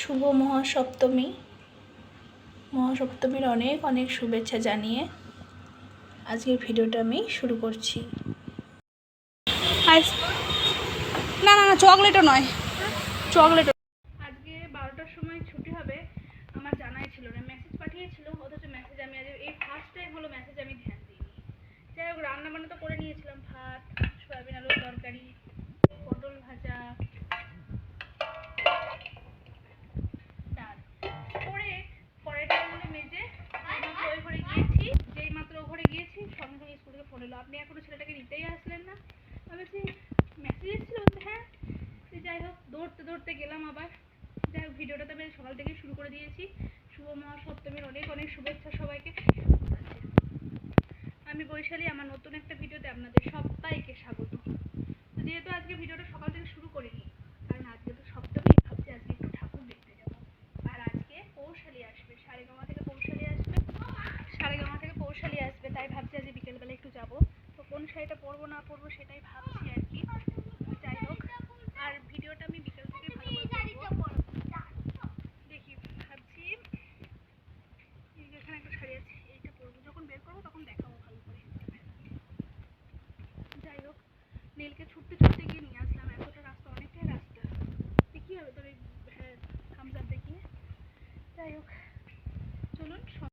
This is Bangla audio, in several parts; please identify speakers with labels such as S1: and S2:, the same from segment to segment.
S1: শুভ মহাসপ্তমী। মহাসপ্তমীর অনেক অনেক শুভেচ্ছা জানিয়ে আজকের ভিডিওটা আমি শুরু করছি।
S2: না না না চকলেটও নয়। চকলেট
S1: আজকে বারোটার সময় ছুটি হবে আমার জানাই ছিল না মেসেজ পাঠিয়েছিল অথচ মেসেজ আমি আজ এই ফার্স্ট টাইম হলো মেসেজ আমি ধ্যান দিইনি। যাই হোক রান্নাবান্না তো করে নিয়েছিলাম ভাত সয়াবিন আলুর তরকারি পটল ভাজা আপনি এখনও ছেলেটাকে নিতেই আসলেন না। আমি বলছি মেসেজ এসেছিল হ্যাঁ সে যাই হোক, দৌড়তে দৌড়তে গেলাম আবার। যাই হোক, ভিডিওটা তো আমি সকাল থেকে শুরু করে দিয়েছি। শুভ মহা মহাসপ্তমীর অনেক অনেক শুভেচ্ছা সবাইকে। আমি বৈশালী, আমার নতুন একটা ভিডিওতে আপনাদের সবাইকে স্বাগত তো যেহেতু আজকে ভিডিওটা সকাল থেকে শুরু করিনি কারণ আজকে তো সপ্তমী ভাবছি আজকে একটু ঠাকুর দেখতে যাব আর আজকে পৌশালী আসবে সারেগামা থেকে পৌশালী আসবে সারেগামা থেকে পৌশালী আসবে তাই ভাবছি আজকে বিকেলবেলা একটু যাব তো কোন শাড়িটা পরবো না পরবো সেটাই ভাবছি আর কি যাই হোক আর ভিডিওটা আমি বিকেল থেকে ভালো করে করব। দেখি ভাবছি এই যে এখানে একটা শাড়ি আছে এইটা পরবো যখন বের করব তখন দেখাবো ভালো করে যাই হোক নীলকে ছুটতে ছুটতে গিয়ে নিয়ে আসলাম এতটা রাস্তা অনেকটাই রাস্তা এ কি হবে তোর এই হামজার দেখিয়ে যাই হোক চলুন স-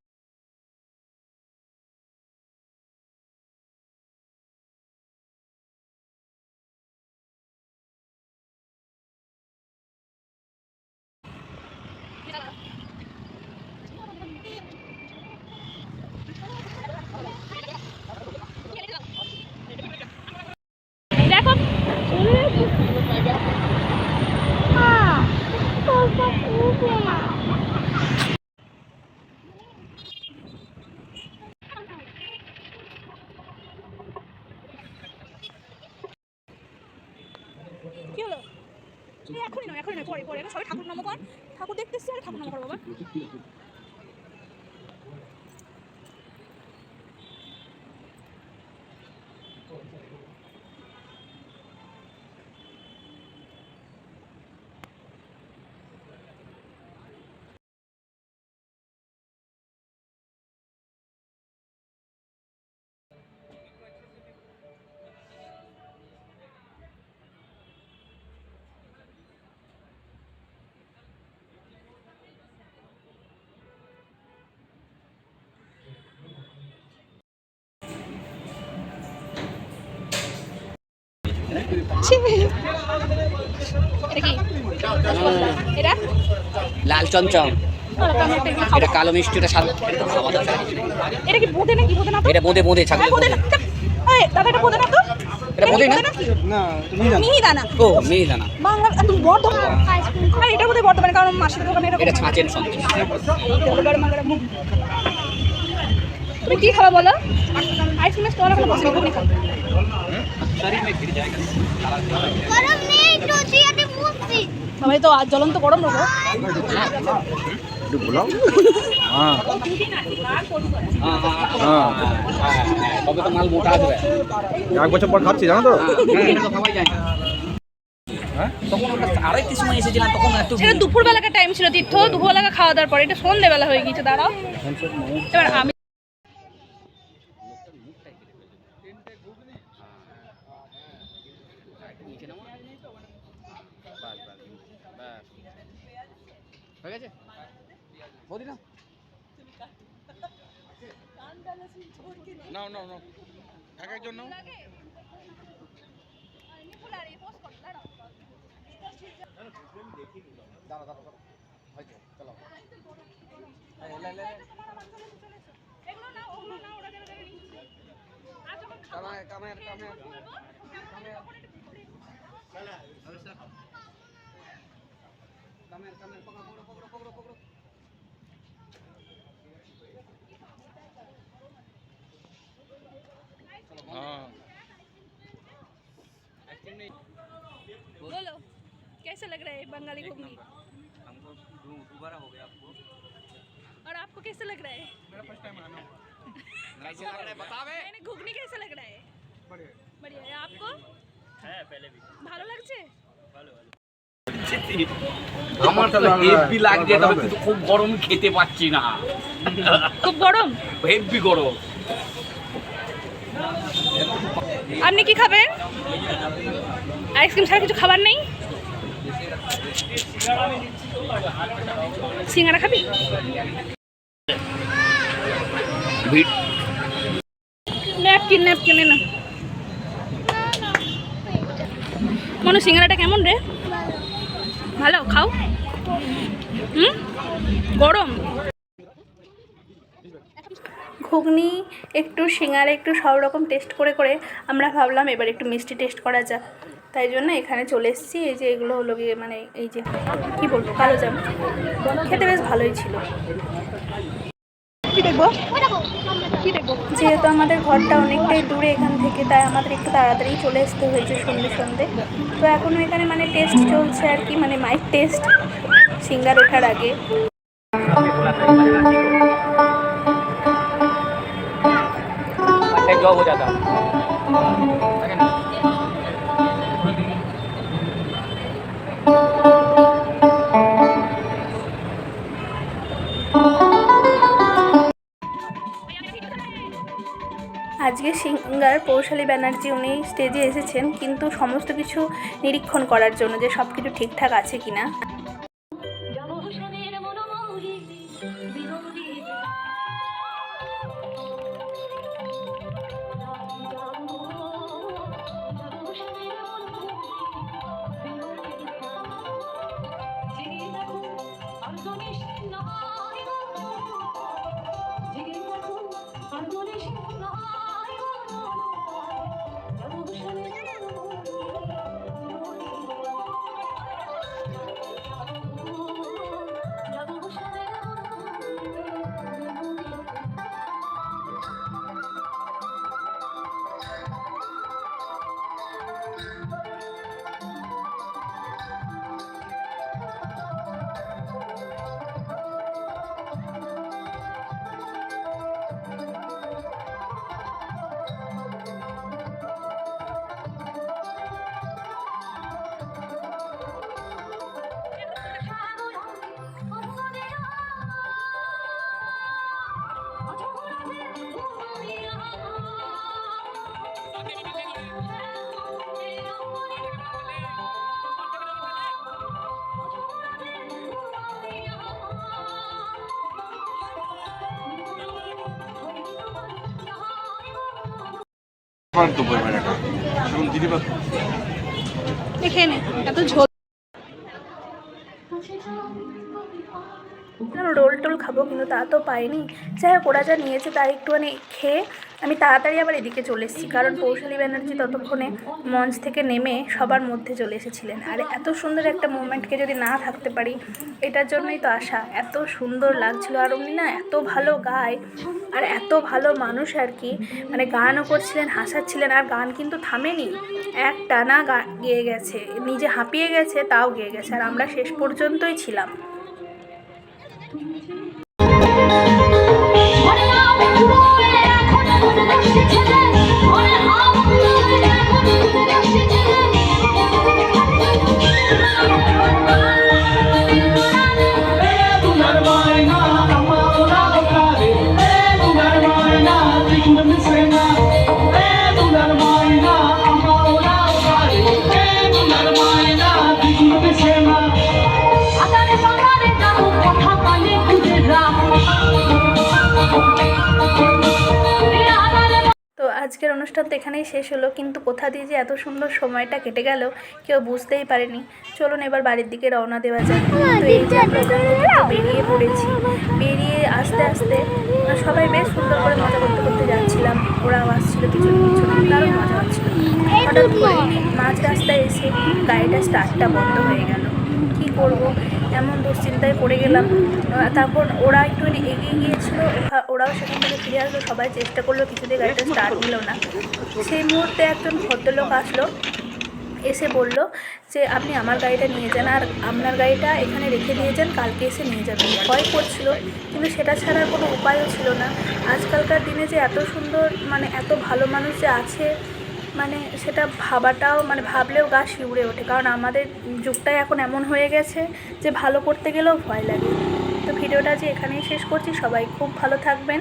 S1: দেখো
S2: কি হলো? এখনই নয় এখনই নয় পরে পরে সবাই ঠাকুর নাম কর ঠাকুর দেখতেছি আর ঠাকুর নাম কর বাবা। এটা
S3: লাল চমচম।
S2: খাব।
S3: এটা কালো মিষ্টি এটা সাদা এটা খাওয়া দাওয়া
S2: এটা কি বোঁদে নাকি? বোঁদে না তো?
S3: এটা বোঁদে বোঁদে ছাগল
S2: হ্যাঁ, বোঁদে না। এই, দাদা এটা বোঁদে না তো?
S3: এটা বোঁদে না?
S2: মিহিদানা।
S3: ও মিহিদানা।
S2: বাংলা তুমি বর্ধমান আর এটা বোধহয় বর্ধমানে কারণ মাসির দোকানে এরকম
S3: এটা ছাঁচের সন্দেশ।
S2: তুমি কি খাবে বলো? আইসক্রিমের স্টল এখন বসে সবাই তো আজ জ্বলন্ত গরম রোগো
S3: তবে তো মাল মোটা আসবে
S4: এক বছর পর খাচ্ছি জানো তো?
S3: হ্যাঁ, এটা তো খাওয়াই যায় তখন আড়াইটির সময় এসেছিলাম তখন একটু
S2: সেটা দুপুরবেলাকার টাইম ছিল তীর্থ। দুপুরবেলাকা খাওয়া দাওয়ার পরে এটা সন্ধ্যেবেলা হয়ে গিয়েছে দাঁড়াও। এবার আমি
S3: নিচে নামো বাস বাস বাস হয়ে গেছে বৌদি না?
S4: নাও নাও নাও এক একজন নাও।
S3: কামায় কামায় কামায় কামায় কামায় পকড়ো পকড়ো পকড়ো পকড়ো পকড়ো।
S2: बोलो कैसे लग रहा है बंगाली घुगनी
S3: हमको दोबारा हो गया आपको
S2: और आपको कैसे लग रहा है
S3: कैसे लग रहा है बतावे
S2: नहीं घुगनी कैसे लग रहा है बढ़िया है आपको
S5: হ্যাঁ পেলে
S2: ভালো লাগছে
S3: খেতে আমার তো হেভি লাগছে তবে কিন্তু খুব গরম খেতে পাচ্ছি না
S1: খুব গরম
S3: হেভি গরম
S1: আপনি কি খাবেন? আইসক্রিম ছাড়া কিছু খাবার নেই? সিঙ্গারা খাবি? ন্যাপকিন ন্যাপকিন না মনে, সিঙ্গারাটা কেমন রে? ভালো, খাও। হুম? গরম। ঘুগনি একটু সিঙ্গারা একটু সব রকম টেস্ট করে করে আমরা ভাবলাম এবার একটু মিষ্টি টেস্ট করা যাক। তাই জন্য এখানে চলে এসেছি। এই যে এগুলো হলো গিয়ে মানে এই যে কি বলব কালো জাম। খেতে বেশ ভালোই ছিল। কি দেখব? যেহেতু আমাদের ঘরটা অনেকটাই দূরে এখান থেকে তাই আমাদের একটু তাড়াতাড়ি চলে আসতে হয়েছে সন্ধে সন্ধে। তো এখনও এখানে মানে টেস্ট চলছে আর কি মানে মাইক টেস্ট সিঙ্গার ওঠার আগে।
S3: জব হয়ে যাতা
S1: আজকে সিঙ্গার পৌশালী ব্যানার্জি উনি স্টেজে এসেছেন, কিন্তু সমস্ত কিছু নিরীক্ষণ করার জন্য যে সব কিছু ঠিকঠাক আছে কিনা।
S4: পান্ত পরিমাণ এটা এখন দিদি বা
S1: এত ঝোল। রোল টোল খাব কিন্তু তা তো পাইনি। যাই হোক ওরা যা নিয়েছে তাই একটুখানি খেয়ে আমি তাড়াতাড়ি আবার এদিকে চলে এসেছি, কারণ পৌশালী ব্যানার্জি ততক্ষণে মঞ্চ থেকে নেমে সবার মধ্যে চলে এসেছিলেন। আর এত সুন্দর একটা মুভমেন্টকে যদি না থাকতে পারি, এটার জন্যই তো আশা। এত সুন্দর লাগছিল, আর উনি না এত ভালো গায়, আর এত ভালো মানুষ আর কি। মানে গানও করছিলেন, হাসাচ্ছিলেন, আর গান কিন্তু থামেনি। এক টানা গেয়ে গেছে, নিজে হাঁপিয়ে গেছে, তাও গেয়ে গেছে, আর আমরা শেষ পর্যন্তই ছিলাম। তো আজকের অনুষ্ঠান তো এখানেই শেষ হলো, কিন্তু কোথা দিয়ে যে এত সুন্দর সময়টা কেটে গেল কেউ বুঝতেই পারেনি। চলুন এবার বাড়ির দিকে রওনা দেওয়া যাক। তো এই যে আমরা বেরিয়ে পড়েছি। বেরিয়ে আস্তে আস্তে সবাই বেশ সুন্দর করে মজা করতে করতে যাচ্ছিলাম। ওরাও আসছিল কিছু কিছু দারুণ মজা হচ্ছিল। হঠাৎ করে মাঝ রাস্তায় এসে গাড়িটা স্টার্টটা বন্ধ হয়ে গেল। করব, এমন দুশ্চিন্তায় পড়ে গেলাম। তারপর ওরা একটু এগিয়ে গিয়েছিল ওরাও সেখান থেকে ফিরে আসলো, সবাই চেষ্টা করল, কিছুতে গাড়িটা স্টার্ট নিল না। সেই মুহূর্তে একজন ভদ্রলোক আসলো, এসে বলল যে, আপনি আমার গাড়িটা নিয়ে যান, আর আপনার গাড়িটা এখানে রেখে দিয়ে যান, কালকে এসে নিয়ে যাবেন। ভয় করছিল, কিন্তু সেটা ছাড়ার কোনো উপায়ও ছিল না। আজকালকার দিনে যে এত সুন্দর মানে এত ভালো মানুষ যে আছে মানে সেটা ভাবাটাও মানে ভাবলেও গা শিউরে ওঠে। কারণ আমাদের যুগটাই এখন এমন হয়ে গেছে যে ভালো করতে গেলেও ভয় লাগে। তো ভিডিওটা যে এখানেই শেষ করছি। সবাই খুব ভালো থাকবেন।